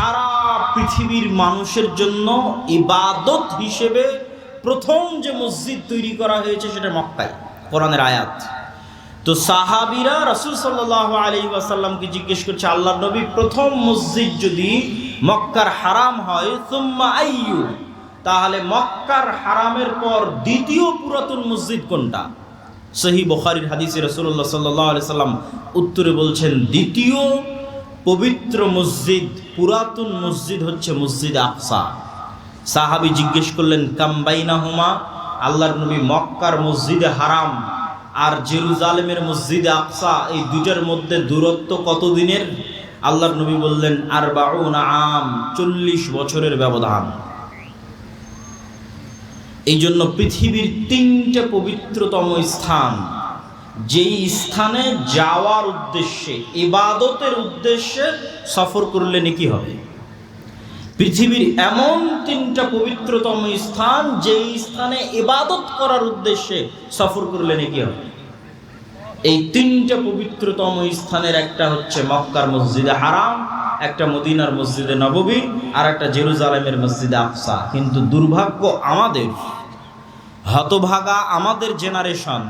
সারা পৃথিবীর মানুষের জন্য ইবাদত হিসেবে প্রথম যে মসজিদ তৈরি করা হয়েছে সেটা মক্কায়, কোরআনের আয়াত। তো সাহাবিরা রসুল সাল্লাহ আলী ওয়াসাল্লামকে জিজ্ঞেস করছে আল্লাহ নবী প্রথম মসজিদ যদি মক্কার হারাম হয় তুম্মা আইয়ু? তাহলে মক্কার হারামের পর দ্বিতীয় পুরাতন মসজিদ কোনটা? সহি বখারির হাদিসে রসুল্লাহ সাল্লাহ আলি সাল্লাম উত্তরে বলছেন, দ্বিতীয় পবিত্র মসজিদ, পুরাতন মসজিদ হচ্ছে মসজিদ আকসা। সাহাবি জিজ্ঞেস করলেন কাম্বাইনা হুমা আল্লাহর নবী মক্কার মসজিদে হারাম আর জেরুজালেমের মসজিদে আকসা, এই দুটার মধ্যে দূরত্ব কতদিনের? আল্লাহর নবী বললেন আর আম, চল্লিশ বছরের ব্যবধান। এই জন্য পৃথিবীর তিনটে পবিত্রতম স্থান যেই স্থানে যাওয়ার উদ্দেশ্যে, ইবাদতের উদ্দেশ্যে সফর করলে নাকি হবে? পৃথিবীর এমন তিনটা পবিত্রতম স্থান, যেই স্থানে ইবাদত করার উদ্দেশ্যে সফর করলে নাকি হবে? এই তিনটা পবিত্রতম স্থানের একটা হচ্ছে মক্কার মসজিদে হারাম, একটা মদিনার মসজিদে নববী, আর একটা জেরুজালেমের মসজিদে আফসা কিন্তু দুর্ভাগ্য আমাদের, হতভাগা আমাদের জেনারেশন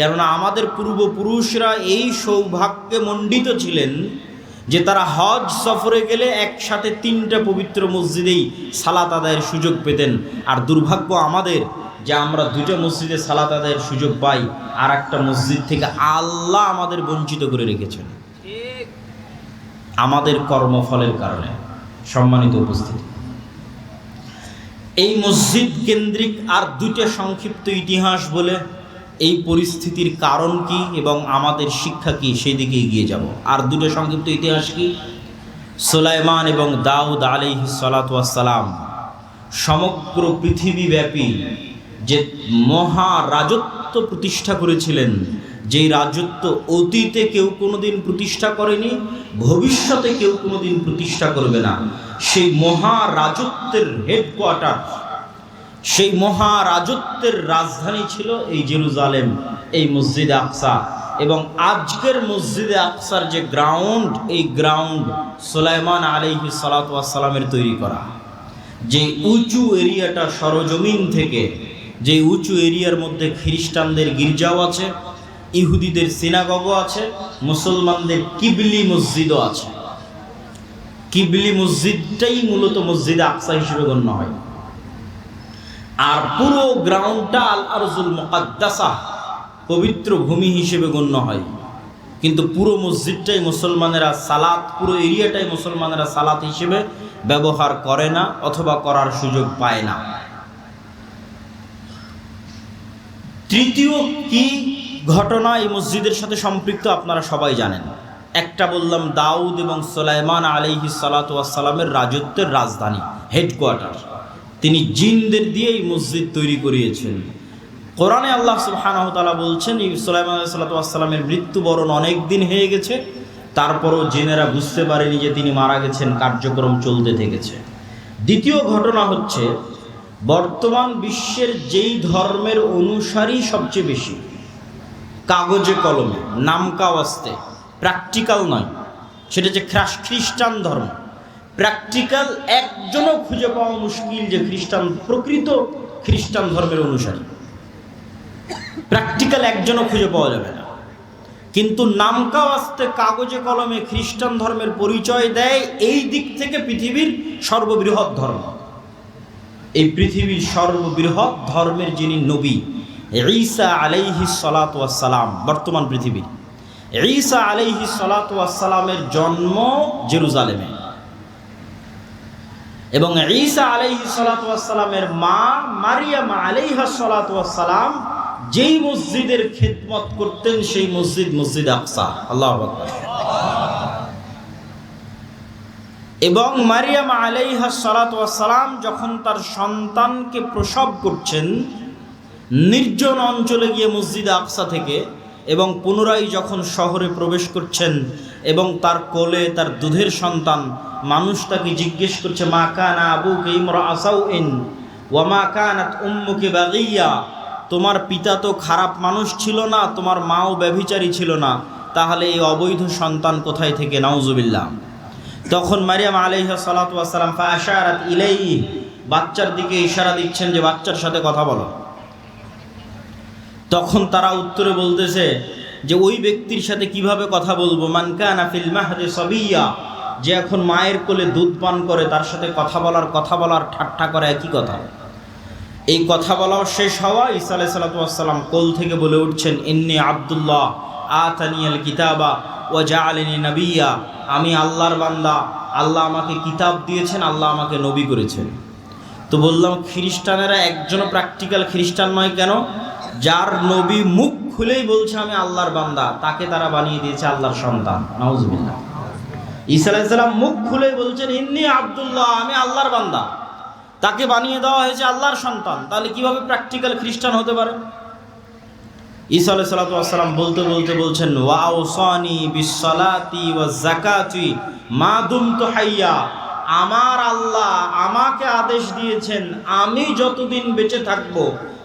কেননা আমাদের পূর্বপুরুষরা এই সৌভাগ্যে মণ্ডিত ছিলেন যে তারা হজ সফরে গেলে একসাথে তিনটা পবিত্র মসজিদেই সালাত আদায়ের সুযোগ পেতেন। আর দুর্ভাগ্য আমাদের যে আমরা দুটো মসজিদে সালাত আদায়ের সুযোগ পাই আর একটা মসজিদ থেকে আল্লাহ আমাদের বঞ্চিত করে রেখেছেন। আমাদের কর্মফলের কারণে। সম্মানিত উপস্থিতি। এই মসজিদ কেন্দ্রিক আর দুইটা সংক্ষিপ্ত ইতিহাস বলে এই পরিস্থিতির কারণ কি এবং আমাদের শিক্ষা কি সেই দিকে এগিয়ে যাব? আর দুটো সংক্ষিপ্ত ইতিহাস কি? সোলাইমান এবং দাউদ আলি সালাতাম সমগ্র পৃথিবীব্যাপী যে মহা রাজত্ব প্রতিষ্ঠা করেছিলেন, যেই রাজত্ব অতীতে কেউ কোনোদিন প্রতিষ্ঠা করেনি, ভবিষ্যতে কেউ কোনোদিন প্রতিষ্ঠা করবে না, সেই মহা রাজত্বের হেডকোয়ার্টার সেই মহারাজত্বের রাজধানী ছিল এই জেরুজালেম, এই মসজিদে আকসা। এবং আজকের মসজিদে আকসার যে গ্রাউন্ড এই গ্রাউন্ড সোলাইমান আলিহি সালাতামের তৈরি করা। যে উঁচু এরিয়াটা সরজমিন থেকে, যে উঁচু এরিয়ার মধ্যে খ্রিস্টানদের গির্জাও আছে, ইহুদিদের সিনাগগও আছে, মুসলমানদের কিবলি মসজিদও আছে। কিবলি মসজিদটাই মূলত মসজিদে আকসা হিসেবে গণ্য হয়। আর পুরো গ্রাউন্ডটা আল আরজুল মোকাদ্দাসা, পবিত্র ভূমি হিসেবে গণ্য হয়। কিন্তু পুরো মসজিদটাই মুসলমানেরা সালাত, পুরো এরিয়াটাই মুসলমানেরা সালাত হিসেবে ব্যবহার করে না অথবা করার সুযোগ পায় না। তৃতীয় কি ঘটনা এই মসজিদের সাথে সম্পৃক্ত আপনারা সবাই জানেন। একটা বললাম, দাউদ এবং সোলাইমান আলিহি সালাতামের রাজত্বের রাজধানী হেডকোয়ার্টার তিনি জিনদের দিয়ে এই মসজিদ তৈরি করিয়েছেন। কোরআনে আল্লাহ সুবাহানহতালা বলছেন এই সোলাইমান সাল্লাতামের মৃত্যুবরণ অনেক দিন হয়ে গেছে, তারপরও জেনেরা বুঝতে পারেনি যে তিনি মারা গেছেন, কার্যক্রম চলতে থেকেছে। দ্বিতীয় ঘটনা হচ্ছে, বর্তমান বিশ্বের যেই ধর্মের অনুসারী সবচেয়ে বেশি, কাগজে কলমে নামকাওয়াস্তে প্র্যাকটিক্যাল নয়, সেটা যে খ্রিস্টান ধর্ম। প্র্যাকটিক্যাল একজনও খুঁজে পাওয়া মুশকিল যে খ্রিস্টান প্রকৃত খ্রিস্টান ধর্মের অনুসারী। প্র্যাকটিক্যাল একজনও খুঁজে পাওয়া যাবে না। কিন্তু নামকা আসতে কাগজে কলমে খ্রিস্টান ধর্মের পরিচয় দেয় এই দিক থেকে পৃথিবীর সর্ববৃহৎ ধর্ম। এই পৃথিবীর সর্ববৃহৎ ধর্মের যিনি নবী, ঈসা আলাইহি সালাম বর্তমান পৃথিবীর। ঈসা আলাইহি সালামের জন্ম জেরুজালেমে। এবং ঈসা আলাইহি সালামের মা মারিয়ামা আলাইহা সালাম যেই মসজিদের খেদমত করতেন, সেই মসজিদ মসজিদ আকসা। আল্লাহ এবং মারিয়ামা আলাইহা সালাম যখন তার সন্তানকে প্রসব করছেন, নির্জন অঞ্চলে গিয়ে মসজিদ আকসা থেকে এবং পুনরায় যখন শহরে প্রবেশ করছেন এবং তার কোলে তার দুধের সন্তান মানুষ তাকে জিজ্ঞেস করছে, মা কানা আবু কে ইমরা আসাউ ইন ওয়ামা কানাত উম্মুকে বাগিয়া? তোমার পিতা তো খারাপ মানুষ ছিল না, তোমার মাও ব্যভিচারী ছিল না। তাহলে এই অবৈধ সন্তান কোথায় থেকে? নাউজুবিল্লাহ। তখন মারিয়াম আলাইহ সালাতাম ফাশারাত ইলাই বাচ্চার দিকে ইশারা দিচ্ছেন যে, বাচ্চার সাথে কথা বলো। তখন তারা উত্তরে বলতেছে যে ওই ব্যক্তির সাথে কীভাবে কথা বলব? মানকানা ফিল মাহদে সবিয়া। যে এখন মায়ের কোলে দুধ পান করে, তার সাথে কথা বলার কথা বলার ঠাট্টা করে, একই কথা। এই কথা বলাও শেষ হওয়া ঈসা আলাই সালাতাম কোল থেকে বলে উঠছেন, ইন্নি আবদুল্লাহ আতানিয়াল কিতাবা ও জা আলিনী নবিয়া। আমি আল্লাহর বান্দা, আল্লাহ আমাকে কিতাব দিয়েছেন, আল্লাহ আমাকে নবী করেছেন। তো বললাম, খ্রিস্টানেরা একজনও প্র্যাকটিক্যাল খ্রিস্টান নয় কেন? যার নবী মুখ খুলেই বলছে আমি আল্লাহর বান্দা, তাকে তারা বানিয়ে দিয়েছে আল্লাহর সন্তান। নাউজুবিল্লাহ। ঈসা আলাইসাল্লাম মুখ খুলেই বলছেন, ইন্নি আবদুল্লাহ, আমি আল্লাহর বান্দা। তাকে বানিয়ে দেওয়া হয়েছে আল্লাহর সন্তান। তাহলে কীভাবে প্র্যাকটিক্যাল খ্রিস্টান হতে পারে? ঈসা আলাই সালাতাম বলতে বলতে বলছেন ওয়াও সানি বিশ্বলাতি ওয়া জাকাতি মা দুম তো হাইয়া। আমার আল্লাহ আমাকে আদেশ দিয়েছেন আমি যতদিন বেঁচে থাকব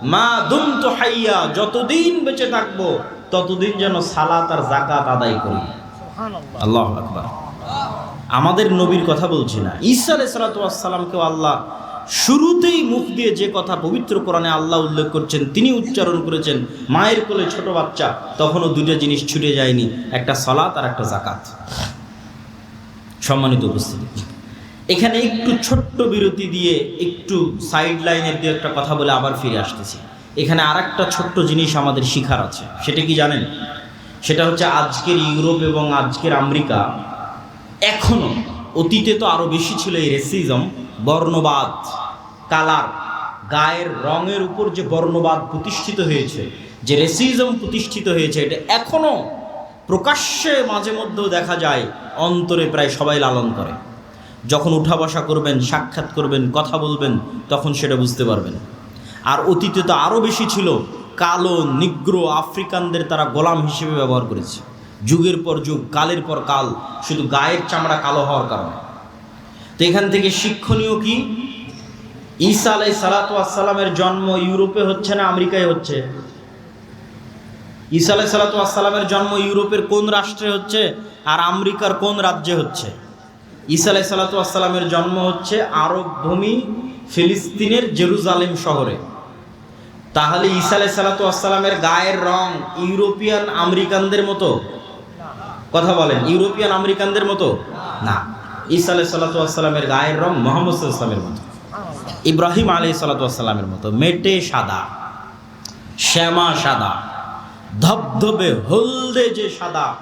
মা দুম তো হাইয়া যতদিন বেঁচে থাকব ততদিন যেন সালাত আর জাকাত আদায় করি। আল্লাহ আকবার। আমাদের নবীর কথা বলছি না। ঈসা আলাই সালাতামকেও আল্লাহ শুরুতেই মুখ দিয়ে যে কথা পবিত্র কোরআনে আল্লাহ উল্লেখ করছেন তিনি উচ্চারণ করেছেন মায়ের কোলে ছোট বাচ্চা তখনও দুটো জিনিস ছুটে যায়নি একটা সলাত আর একটা জাকাত সম্মানিত উপস্থিতি। এখানে একটু ছোট্ট বিরতি দিয়ে একটু সাইড লাইনের দিয়ে একটা কথা বলে আবার ফিরে আসতেছি। এখানে আর একটা ছোট্ট জিনিস আমাদের শিখার আছে। সেটা কি জানেন? সেটা হচ্ছে আজকের ইউরোপ এবং আজকের আমেরিকা এখনও অতীতে তো আরও বেশি ছিল এই রেসিজম বর্ণবাদ, কালার, গায়ের রঙের উপর যে বর্ণবাদ প্রতিষ্ঠিত হয়েছে, যে রেসিজম প্রতিষ্ঠিত হয়েছে, এটা এখনও প্রকাশ্যে মাঝে মধ্যেও দেখা যায়, অন্তরে প্রায় সবাই লালন করে। যখন উঠা বসা করবেন, সাক্ষাৎ করবেন, কথা বলবেন, তখন সেটা বুঝতে পারবেন। আর অতীতে তো আরও বেশি ছিল, কালো, নিগ্র আফ্রিকানদের তারা গোলাম হিসেবে ব্যবহার করেছে। যুগের পর যুগ, কালের পর কাল, শুধু গায়ের চামড়া কালো হওয়ার কারণে। তো এখান থেকে শিক্ষণীয় কি? ঈসা আলাই সালাতামের জন্ম ইউরোপে হচ্ছে না আমেরিকায় হচ্ছে? ঈসা আলাই সালাতামের জন্ম ইউরোপের কোন রাষ্ট্রে হচ্ছে আর আমেরিকার কোন রাজ্যে হচ্ছে? ঈসা আলাই সালাতামের জন্ম হচ্ছে আরব ভূমি ফিলিস্তিনের জেরুজালেম শহরে। তাহলে ঈসা আলাই সালাতামের গায়ের রং ইউরোপিয়ান আমেরিকানদের মতো? কথা বলেন, ইউরোপিয়ান আমেরিকানদের মতো? না। ঈসা আলাই সাল্লাতামের গায়ের রং মোহাম্মদ সাল্লামের মতো। ইব্রাহিম আলী সাল্লাতামের মতো। মেটে সাদা, শ্যামা সাদা, ধবধবে হলদে যে সাদা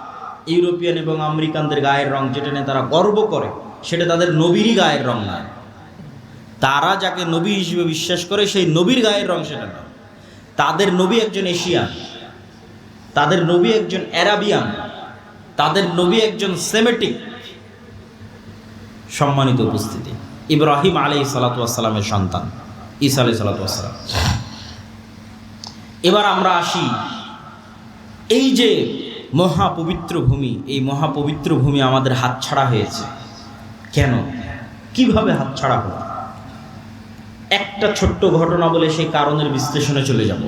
ইউরোপিয়ান এবং আমেরিকানদের গায়ের রং যেটা নিয়ে তারা গর্ব করে, সেটা তাদের নবীরই গায়ের রং নয় তারা যাকে নবী হিসেবে বিশ্বাস করে, সেই নবীর গায়ের রং সেটা নয় তাদের নবী একজন এশিয়ান, তাদের নবী একজন অ্যারাবিয়ান, তাদের নবী একজন সেমেটিক সম্মানিত উপস্থিতি। ইব্রাহিম আলী সালাতামের সন্তান, ঈসা আলি সালাতাম এবার আমরা আসি, এই যে মহাপবিত্র ভূমি, এই মহাপবিত্র ভূমি আমাদের হাতছাড়া হয়েছে। কেন? কীভাবে হাতছাড়া হলো? একটা ছোট্ট ঘটনা বলে সেই কারণের বিশ্লেষণে চলে যাব।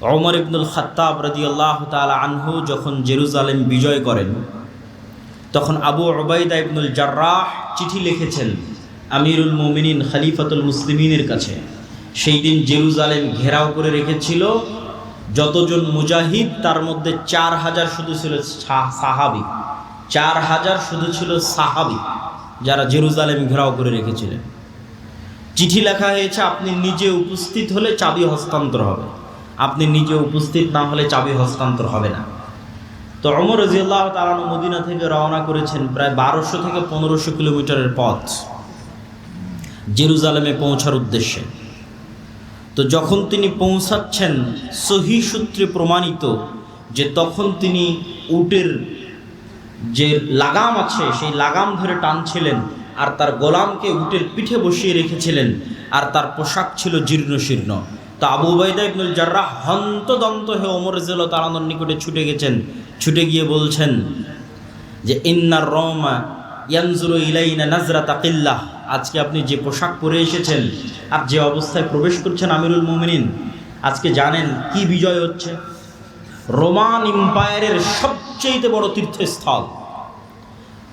অমর ইবনুল খাত্তাব রাজি আল্লাহ তালা আনহু যখন জেরুজালেম বিজয় করেন, তখন আবু ওবায়দা ইবনুল জার্রাহ চিঠি লিখেছেন আমিরুল মোমিনিন খালিফাতুল মুসলিমিনের কাছে। সেই দিন জেরুজালেম ঘেরাও করে রেখেছিল যতজন মুজাহিদ, তার মধ্যে চার হাজার শুধু ছিল সাহাবি। চার হাজার শুধু ছিল সাহাবি, যারা জেরুজালেম ঘেরাও করে রেখেছিলেন। চিঠি লেখা হয়েছে, আপনি নিজে উপস্থিত হলে চাবি হস্তান্তর হবে। আপনি নিজে উপস্থিত না হলে চাবি হস্তান্তর হবে না। তো অমর রাজিয়াল্লাহ তালানু মদিনা থেকে রওনা করেছেন প্রায় বারোশো থেকে পনেরোশো কিলোমিটারের পথ। জেরুজালেমে পৌঁছার উদ্দেশ্যে। তো যখন তিনি পৌঁছাচ্ছেন, সহি সূত্রে প্রমাণিত যে তখন তিনি উটের যে লাগাম আছে, সেই লাগাম ধরে টানছিলেন আর তার গোলামকে উটের পিঠে বসিয়ে রেখেছিলেন আর তার পোশাক ছিল জীর্ণ শীর্ণ। তো আবু বাইদা ইবনুল জার্রাহ হন্তদন্ত হয়ে ওমর জেল তারানোর নিকটে ছুটে গেছেন। ছুটে গিয়ে বলছেন যে, ইন্নার রমা ইয়ানজুরু ইলাইনা নাজরা তাকিল্লাহ আজকে আপনি যে পোশাক পরে এসেছেন আর যে অবস্থায় প্রবেশ করছেন আমিরুল মুমিনিন, আজকে জানেন কি বিজয় হচ্ছে? রোমান এম্পায়ারের সবচেয়ে বড় তীর্থস্থল।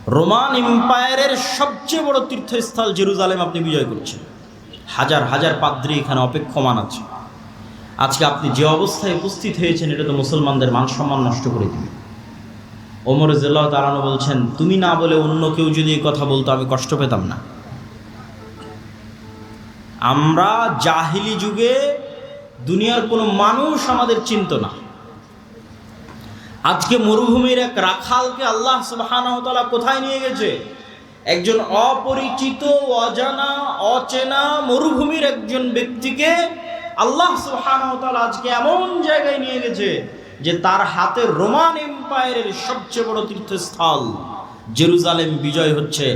রোমান এম্পায়ারের সবচেয়ে বড় তীর্থস্থল জেরুজালেম আপনি বিজয় করছেন। হাজার হাজার পাদ্রী এখানে অপেক্ষমান আছে। আজকে আপনি যে অবস্থায় উপস্থিত হয়েছেন, এটা তো মুসলমানদের মান সম্মান নষ্ট করে দিবে। ওমর জেল্লাহ তালানো বলছেন, তুমি না বলে অন্য কেউ যদি কথা বলতো, আমি কষ্ট পেতাম না। আমরা জাহিলি যুগে দুনিয়ার কোনো মানুষ আমাদের চিনত না। আজকে মরুভূমির এক রাখালকে আল্লাহ সুবাহানহতালা কোথায় নিয়ে গেছে? একজন অপরিচিত, অজানা, অচেনা মরুভূমির একজন ব্যক্তিকে আল্লাহ সুবাহানহতালা আজকে এমন জায়গায় নিয়ে গেছে যে তার হাতে রোমান এম্পায়ারের সবচেয়ে বড় তীর্থস্থল জেরুজালেম বিজয় হচ্ছে।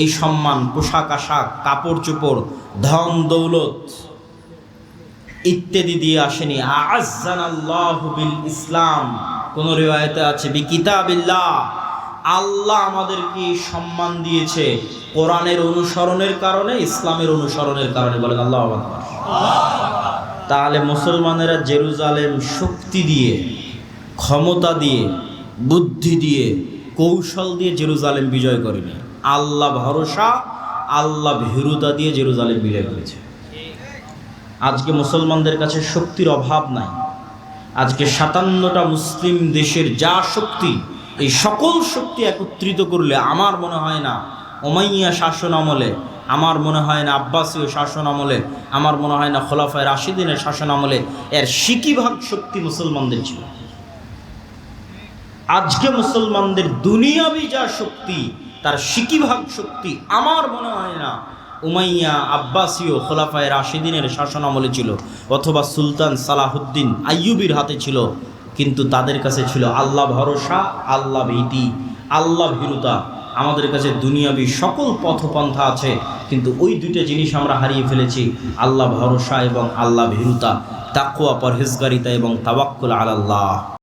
এই সম্মান, পোশাক আশাক, কাপড় চোপড়, ধন দৌলত ইত্যাদি দিয়ে আসেনি। বিল ইসলাম। কোন রেওয়ায়তে আছে বি কিতাবিল্লাহ আল্লাহ আমাদেরকে সম্মান দিয়েছে কোরআনের অনুসরণের কারণে, ইসলামের অনুসরণের কারণে বলেন আল্লাহ তাহলে মুসলমানেরা জেরুজালেম শক্তি দিয়ে, ক্ষমতা দিয়ে, বুদ্ধি দিয়ে, কৌশল দিয়ে জেরুজালেম বিজয় করেনি। আল্লাহ ভরসা, আল্লাহ ভীরুতা দিয়ে জেরুজালেম বিজয় করেছে আজকে মুসলমানদের কাছে শক্তির অভাব নাই। আজকে সাতান্নটা মুসলিম দেশের যা শক্তি, এই সকল শক্তি একত্রিত করলে আমার মনে হয় না ওমাইয়া শাসন আমলে, আমার মনে হয় না আব্বাসীয় শাসন আমলে, আমার মনে হয় না খোলাফায় রাশিদিনের শাসন আমলে এর সিকিভাগ শক্তি মুসলমানদের ছিল। আজকে মুসলমানদের দুনিয়াবি যা শক্তি তার সিকিভাগ শক্তি আমার মনে হয় না উমাইয়া আব্বাসীয় খোলাফায় রাশিদিনের শাসন আমলে ছিল অথবা সুলতান সালাহুদ্দিন আইয়ুবির হাতে ছিল, কিন্তু তাদের কাছে ছিল আল্লাহ ভরসা, আল্লাহ ভীতি, আল্লাহ ভীরুতা। আমাদের কাছে দুনিয়াবি সকল পথপন্থা আছে, কিন্তু ওই দুইটা জিনিস আমরা হারিয়ে ফেলেছি, আল্লাহ ভরসা এবং আল্লাহ ভীরুতা তাকুয়া পরহেজগারিতা এবং তাওয়াক্কুল আলাল্লাহ।